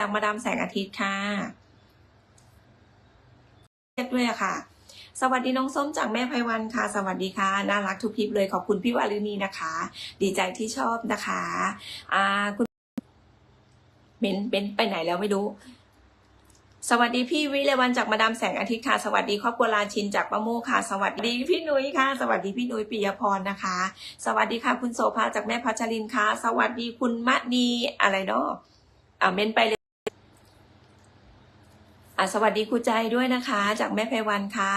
จากมาดามแสงอาทิตย์ค่ะเรียกด้วยค่ะ สวัสดีน้องส้มจากแม่ไพวันค่ะ สวัสดีค่ะ น่ารักทุกคลิปเลยขอบคุณพี่วาลินีนะคะ ดีใจที่ชอบนะคะอ่าคุณเบนเบนไปไหนแล้วไม่รู้ สวัสดีพี่วิเลวันจากมาดามแสงอาทิตย์ค่ะ สวัสดีครอบครัวราชินจากประโมค่ะ สวัสดีพี่นุ้ยค่ะ สวัสดีพี่นุ้ยปิยพรนะคะ สวัสดีค่ะ คุณโสภาจากแม่พัชรินค่ะ สวัสดีคุณมะนีอะไรเนาะอ่าเมนไปเลย สวัสดีครูใจด้วยนะคะ จากแม่ไพวันค่ะ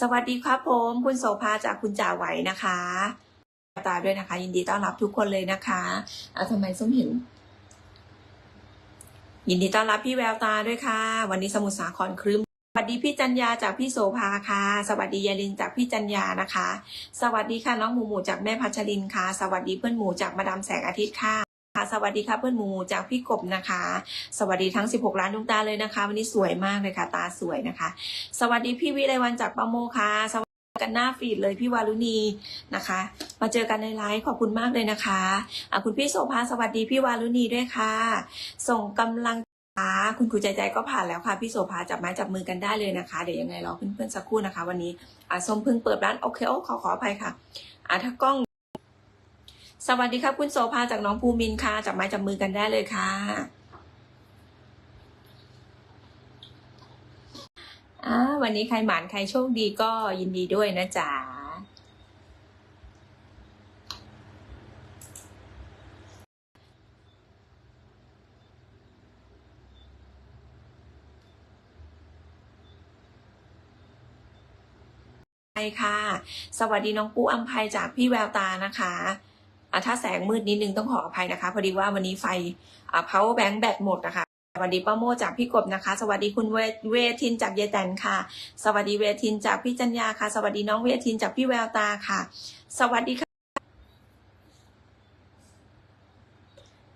สวัสดีครับผมคุณโสภาจากคุณจ่าไหวนะคะตาด้วยนะคะ ยินดีต้อนรับทุกคนเลยนะคะอะทำไมส้มเห็น ยินดีต้อนรับพี่แววตาด้วยค่ะ วันนี้สมุทรสาครครึ้มสวัสดีพี่จันยาจากพี่โสภาค่ะ สวัสดียายลินจากพี่จันยานะคะ สวัสดีค่ะน้องหมูหมูจากแม่พัชรินค่ะ สวัสดีเพื่อนหมูจากมาดามแสงอาทิตย์ค่ะ สวัสดีค่ะเพื่อนหมูจากพี่กบนะคะ สวัสดีทั้ง 16 ล้านดวงตาเลยนะคะ วันนี้สวยมากเลยค่ะ ตาสวยนะคะ สวัสดีพี่วิไลวันจากปะโมค่ะสวัสดีกันหน้าฟีดเลยพี่วารุณีนะคะ มาเจอกันในไลฟ์ขอบคุณมากเลยนะคะอะคุณพี่โสภาสวัสดีพี่วารุณีด้วยค่ะ ส่งกำลังค่ะคุณครูใจใจก็ผ่านแล้วค่ะ พี่โสภาจับไม้จับมือกันได้เลยนะคะ เดี๋ยวยังไงรอเพื่อนๆสักครู่นะคะ วันนี้อะส้มเพิ่งเปิดร้านโอเคโอ้ขอขออภัยค่ะอะถ้ากล้อง สวัสดีครับ คุณโสภาจากน้องภูมินค่ะจับไม้จับมือกันได้เลยค่ะวันนี้ใครหมานใครโชคดีก็ยินดีด้วยนะจ๊ะใช่ค่ะ สวัสดีน้องปูอัมภัยจากพี่แววตานะคะ ถ้าแสงมืดนิดนึงต้องขออภัยนะคะ พอดีว่าวันนี้ไฟ power bank แบตหมดนะคะสวัสดีป้าโมจากพี่กบนะคะ สวัสดีคุณเวทินจากเยแตนค่ะ สวัสดีเวทินจากพี่จัญญาค่ะ สวัสดีน้องเวทินจากพี่แววตาค่ะ สวัสดีค่ะ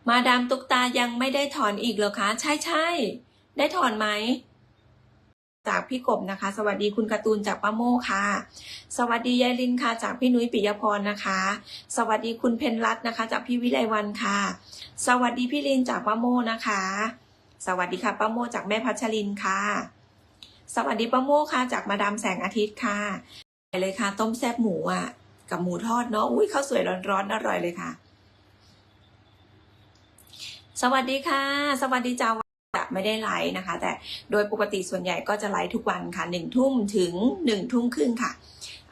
มาดามตุกตายังไม่ได้ถอนอีกเหรอคะ ใช่ใช่ได้ถอนไหม จากพี่กบนะคะ สวัสดีคุณการ์ตูนจากป้าโมค่ะ สวัสดียายลินค่ะ จากพี่นุ้ยปิยพรนะคะ สวัสดีคุณเพนรัตนะคะ จากพี่วิไลวันค่ะ สวัสดีพี่ลินจากป้าโมนะคะ สวัสดีค่ะป้าโมจากแม่พัชรินค่ะ สวัสดีป้าโมค่ะ จากมาดามแสงอาทิตย์ค่ะไปเลยค่ะ ต้มแซ่บหมูอะ กับหมูทอดเนาะอุ้ยข้าวสวยร้อนๆอร่อยเลยค่ะ สวัสดีค่ะ สวัสดีจ้า จะไม่ได้ไลฟ์นะคะ แต่โดยปกติส่วนใหญ่ก็จะไลฟ์ทุกวันค่ะหนึ่งทุ่มถึงหนึ่งทุ่มครึ่งค่ะ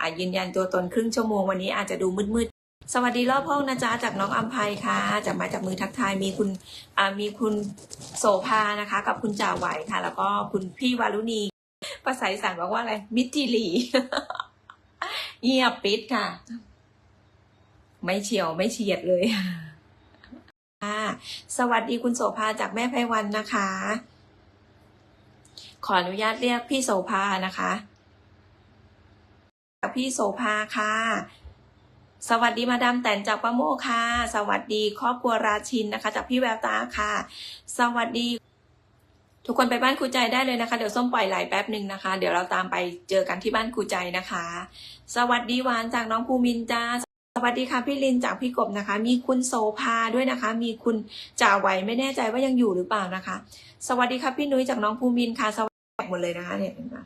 อะยืนยันตัวตนครึ่งชั่วโมงวันนี้อาจจะดูมืดๆ สวัสดีรอบห้องนะจ๊ะจากน้องอัมภัยค่ะจากมาจากมือทักทายมีคุณมีคุณโสภานะคะ กับคุณจ่าไหวค่ะ แล้วก็คุณพี่วารุณีภาษาอีสานบอกว่าอะไร มิตรจิรีเงียบปิดค่ะ ไม่เฉียวไม่เฉียดเลย สวัสดีคุณโสภาจากแม่ไพวันนะคะ ขออนุญาตเรียกพี่โสภานะคะพี่โสภาค่ะ สวัสดีมาดามแตนจากป้าโมค่ะ สวัสดีครอบครัวราชินนะคะ จากพี่แววตาค่ะ สวัสดี ทุกคนไปบ้านครูใจได้เลยนะคะ เดี๋ยวส้มปล่อยไหลแป๊บหนึ่งนะคะ เดี๋ยวเราตามไปเจอกันที่บ้านครูใจนะคะ สวัสดีหวานจากน้องภูมินจ้า วัสดีค่ะพี่ลินจากพี่กบนะคะ มีคุณโสภาด้วยนะคะ มีคุณจ่าไหวไม่แน่ใจว่ายังอยู่หรือเปล่านะคะ สวัสดีค่ะพี่นุ้ยจากน้องภูมินค่ะ สวัสดีหมดเลยนะคะเนี่ยเห็นไหม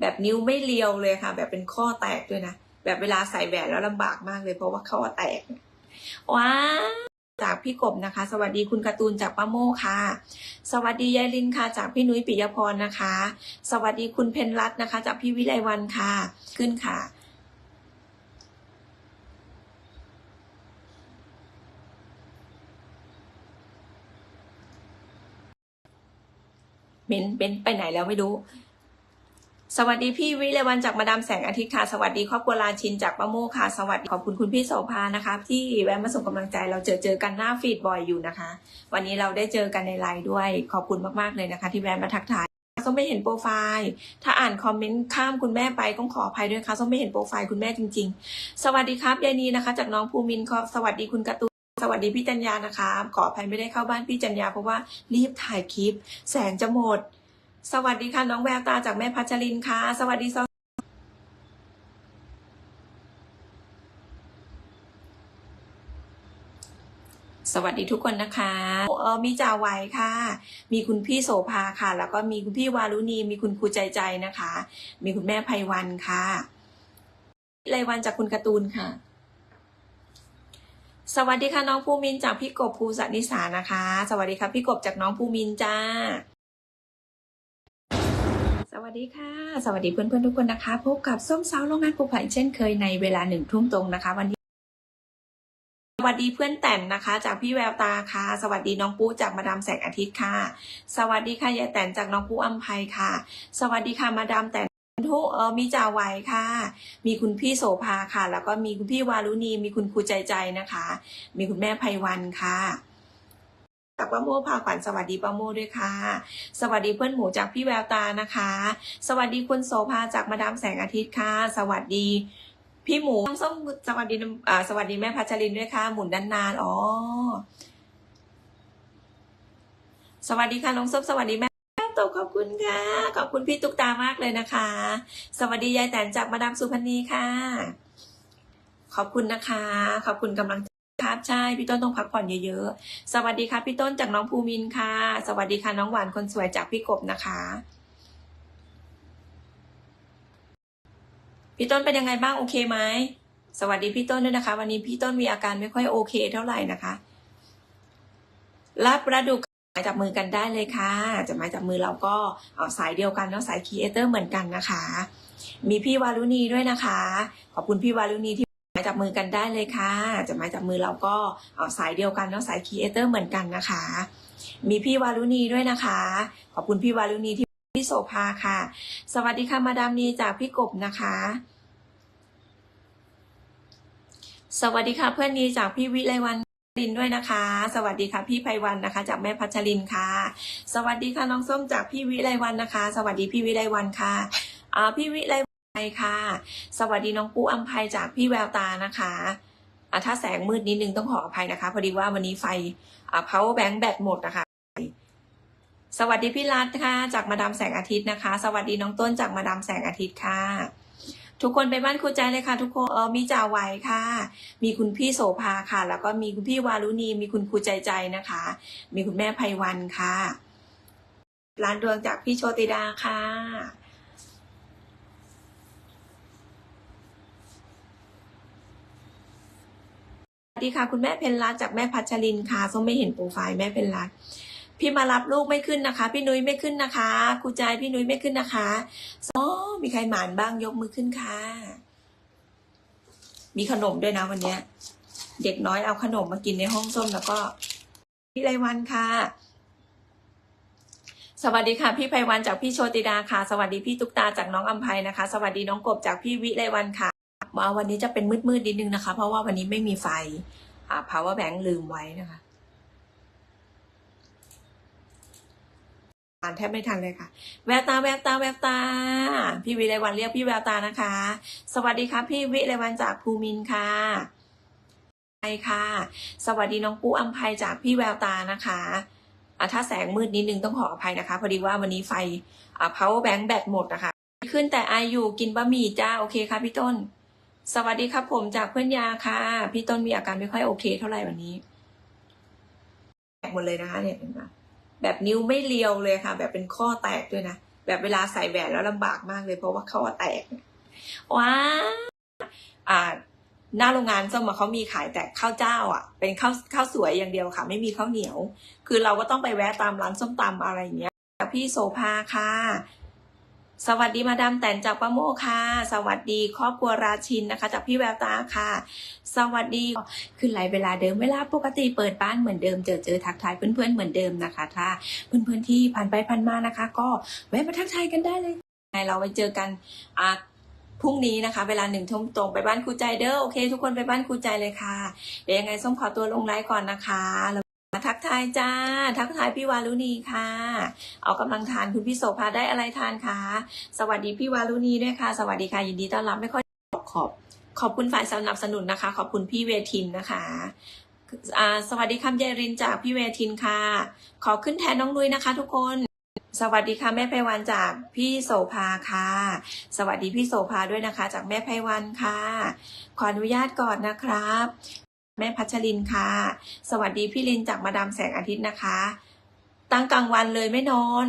แบบนิ้วไม่เรียวเลยค่ะ แบบเป็นข้อแตกด้วยนะแบบเวลาใส่แหวนแล้วลำบากมากเลย เพราะว่าข้อแตกว้าจากพี่กบนะคะ สวัสดีคุณการ์ตูนจากป้าโมค่ะ สวัสดียายลินค่ะ จากพี่นุ้ยปิยพรนะคะ สวัสดีคุณเพนรัตน์นะคะ จากพี่วิไลวันค่ะ ขึ้นค่ะ เบนเบนไปไหนแล้วไม่รู้ สวัสดีพี่วิเลวันจากมาดามแสงอาทิตย์ค่ะ สวัสดีครอบครัวลาชินจากป้าโมค่ะ สวัสดีขอบคุณคุณพี่โสภานะคะ ที่แวะมาส่งกำลังใจเราเจอเจอกันหน้าฟีดบ่อยอยู่นะคะ วันนี้เราได้เจอกันในไลน์ด้วย ขอบคุณมากๆเลยนะคะ ที่แวะมาทักทายส้มไม่เห็นโปรไฟล์ ถ้าอ่านคอมเมนต์ข้ามคุณแม่ไปต้องขออภัยด้วยค่ะส้มไม่เห็นโปรไฟล์คุณแม่จริง ๆ สวัสดีครับยายนีนะคะ จากน้องภูมินครับสวัสดีคุณกร์ตู สวัสดีพี่จัญญานะคะ ขออภัยไม่ได้เข้าบ้านพี่จัญญาเพราะว่ารีบถ่ายคลิป แสงจะหมด สวัสดีค่ะน้องแววตาจากแม่พัชรินค่ะ สวัสดีสสวัสดีทุกคนนะคะเออมีจ่าไวค่ะ มีคุณพี่โสภาค่ะ แล้วก็มีคุณพี่วารุณี มีคุณครูใจใจนะคะ มีคุณแม่ไพวันค่ะรายวันจากคุณการ์ตูนค่ะ สวัสดีค่ะน้องภูมินจากพี่กบภูสันิสานะคะ สวัสดีค่ะพี่กบจากน้องภูมินจ้า สวัสดีค่ะ สวัสดีเพื่อนๆทุกคนนะคะ พบกับส้มสาวโรงงานปูผักเช่นเคยในเวลาหนึ่งทุ่มตรงนะคะ วันนี้สวัสดีเพื่อนแต่นนะคะ จากพี่แววตาค่ะ สวัสดีน้องปูจากมาดามแสงอาทิตย์ค่ะ สวัสดีค่ะยายแต่นจากน้องปูอัมภัยค่ะ สวัสดีค่ะมาดามแต่น ทุเออมีจ่าไวค่ะ มีคุณพี่โสภาค่ะ แล้วก็มีคุณพี่วารุณี มีคุณครูใจใจนะคะ มีคุณแม่ไพวันค่ะจากป้าโมพาขวัญสวัสดีป้าโมด้วยค่ะ สวัสดีเพื่อนหมูจากพี่แววตานะคะ สวัสดีคุณโสภาจากมาดามแสงอาทิตย์ค่ะ สวัสดี พี่หมูน้องส้มสวัสดีอ่าสวัสดีแม่พัชรินด้วยค่ะ หมุนด้านนานๆอ๋อสวัสดีค่ะน้องส้มสวัสดีแม่ โตขอบคุณค่ะ ขอบคุณพี่ตุ๊กตามากเลยนะคะ สวัสดียายแตนจากมาดามสุพรรณีค่ะ ขอบคุณนะคะ ขอบคุณกำลังครับใช่พี่ต้นต้องพักผ่อนเยอะๆ สวัสดีค่ะพี่ต้นจากน้องภูมินค่ะ สวัสดีค่ะน้องหวานคนสวยจากพี่กบนะคะ พี่ต้นเป็นยังไงบ้างโอเคไหมสวัสดีพี่ต้นด้วยนะคะ วันนี้พี่ต้นมีอาการไม่ค่อยโอเคเท่าไหร่นะคะรับประดุก หมาจับมือกันได้เลยค่ะจะหมาจับมือเราก็เอาสายเดียวกันเนาะสายครีเอเตอร์เหมือนกันนะคะ มีพี่วารุณีด้วยนะคะ ขอบคุณพี่วารุณีที่หมาจับมือกันได้เลยค่ะจะหมาจับมือเราก็เอาสายเดียวกันเนาะสายครีเอเตอร์เหมือนกันนะคะ มีพี่วารุณีด้วยนะคะ ขอบคุณพี่วารุณีที่พี่โสภาค่ะ สวัสดีค่ะมาดามนีจากพี่กบนะคะ สวัสดีค่ะเพื่อนนีจากพี่วิไลวัน รินด้วยนะคะ สวัสดีค่ะพี่ไพวันนะคะ จากแม่พัชรินค่ะ สวัสดีค่ะน้องส้มจากพี่วิไลวันนะคะ สวัสดีพี่วิไลวันค่ะอ่าพี่วิไลวันค่ะ สวัสดีน้องปูอัมภัยจากพี่แววตานะคะอ่าถ้าแสงมืดนิดนึงต้องขออภัยนะคะ พอดีว่าวันนี้ไฟอ่า power bank แบตหมดนะคะ สวัสดีพี่รัตค่ะ จากมาดามแสงอาทิตย์นะคะ สวัสดีน้องต้นจากมาดามแสงอาทิตย์ค่ะ ทุกคนไปบ้านครูใจเลยค่ะ ทุกคนเออมีจ่าไวค่ะ มีคุณพี่โสภาค่ะ แล้วก็มีคุณพี่วารุณี มีคุณครูใจใจนะคะ มีคุณแม่ไพวันค่ะร้านดวงจากพี่โชติดาค่ะสวัสดีค่ะ คุณแม่เพนรัตจากแม่พัชรินค่ะส้มไม่เห็นโปรไฟล์แม่เพนรัต พี่มารับลูกไม่ขึ้นนะคะ พี่นุ้ยไม่ขึ้นนะคะครูใจพี่นุ้ยไม่ขึ้นนะคะอ๋อมีใครหมานบ้างยกมือขึ้นค่ะ มีขนมด้วยนะวันเนี้ย เด็กน้อยเอาขนมมากินในห้องส้มแล้วก็พี่ไรวันค่ะ สวัสดีค่ะ พี่ไพวันจากพี่โชติดาค่ะ สวัสดีพี่ตุ๊กตาจากน้องอัมภัยนะคะ สวัสดีน้องกบจากพี่วิไรวันค่ะมาวันนี้จะเป็นมืดๆนิดนึงนะคะ เพราะว่าวันนี้ไม่มีไฟอ่า power bank ลืมไว้นะคะ อ่านแทบไม่ทันเลยค่ะ แววตาแววตาแววตา พี่วิไลวันเรียกพี่แววตานะคะ สวัสดีค่ะพี่วิไลวันจากภูมินค่ะใช่ค่ะ สวัสดีน้องปูอัมภัยจากพี่แววตานะคะอ่าถ้าแสงมืดนิดนึงต้องขออภัยนะคะ พอดีว่าวันนี้ไฟอ่า power bank แบตหมดนะคะ ขึ้นแต่อายุกินบะหมี่จ้าโอเคค่ะพี่ต้น สวัสดีครับผมจากเพื่อนยาค่ะ พี่ต้นมีอาการไม่ค่อยโอเคเท่าไหร่วันนี้แตกหมดเลยนะคะเนี่ยเห็นไหม แบบนิ้วไม่เรียวเลยค่ะ แบบเป็นข้อแตกด้วยนะ แบบเวลาใส่แหวนแล้วลำบากมากเลย เพราะว่าข้อแตกว้าอ่าหน้าโรงงานส้มอะเขามีขายแต่ข้าวเจ้า อะ เป็นข้าวข้าวสวยอย่างเดียวค่ะ ไม่มีข้าวเหนียว คือเราก็ต้องไปแวะตามร้านส้มตำอะไรอย่างเงี้ยพี่โซภาค่ะ สวัสดีมาดามแตนจากป้าโมค่ะ สวัสดีครอบครัวราชินนะคะ จากพี่แววตาค่ะ สวัสดีขึ้นไลน์เวลาเดิมเวลาปกติเปิดบ้านเหมือนเดิมเจอเจอทักทายเพื่อนๆเหมือนเดิมนะคะถ้าเพื่อนๆที่ผ่านไปผ่านมานะคะ ก็แวะมาทักทายกันได้เลยเราไปเจอกันอะพรุ่งนี้นะคะ เวลาหนึ่งทุ่มตรงไปบ้านครูใจเด้อโอเค ทุกคนไปบ้านครูใจเลยค่ะเดี๋ยวยังไงส้มขอตัวลงไลน์ก่อนนะคะ ทักทายจ้า ทักทายพี่วารุณีค่ะ เอากำลังทานคุณพี่โสภาได้อะไรทานคะสวัสดีพี่วารุณีด้วยค่ะ สวัสดีค่ะยินดีต้อนรับไม่ค่อยขอบ ขอบคุณฝ่ายสนับสนุนนะคะ ขอบคุณพี่เวทินนะคะอ่าสวัสดีคำเยรินจากพี่เวทินค่ะ ขอขึ้นแทนน้องนุ้ยนะคะ ทุกคน สวัสดีค่ะแม่ไพวันจากพี่โสภาค่ะ สวัสดีพี่โสภาด้วยนะคะ จากแม่ไพวันค่ะ ขออนุญาตก่อนนะครับ แม่พัชรินค่ะ สวัสดีพี่ลินจากมาดามแสงอาทิตย์นะคะ ตั้งกลางวันเลยไม่นอน